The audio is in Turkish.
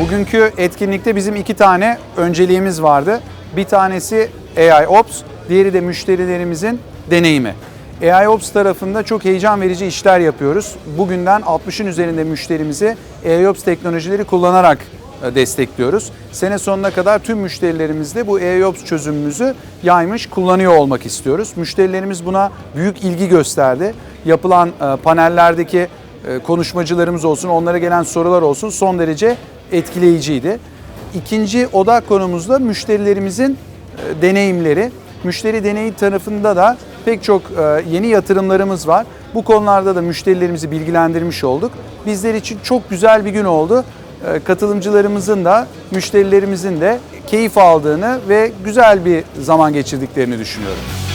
Bugünkü etkinlikte bizim iki tane önceliğimiz vardı. Bir tanesi AI Ops, diğeri de müşterilerimizin deneyimi. AI Ops tarafında çok heyecan verici işler yapıyoruz. Bugünden 60'ın üzerinde müşterimizi AI Ops teknolojileri kullanarak e, destekliyoruz. Sene sonuna kadar tüm müşterilerimizde bu AI Ops çözümümüzü yaymış, kullanıyor olmak istiyoruz. Müşterilerimiz buna büyük ilgi gösterdi. Yapılan e, panellerdeki e, konuşmacılarımız olsun, onlara gelen sorular olsun son derece etkileyiciydi. İkinci odak konumuz da müşterilerimizin e, deneyimleri. Müşteri deneyi tarafında da pek çok e, yeni yatırımlarımız var. Bu konularda da müşterilerimizi bilgilendirmiş olduk. Bizler için çok güzel bir gün oldu. E, Katılımcılarımızın da müşterilerimizin de keyif aldığını ve güzel bir zaman geçirdiklerini düşünüyorum.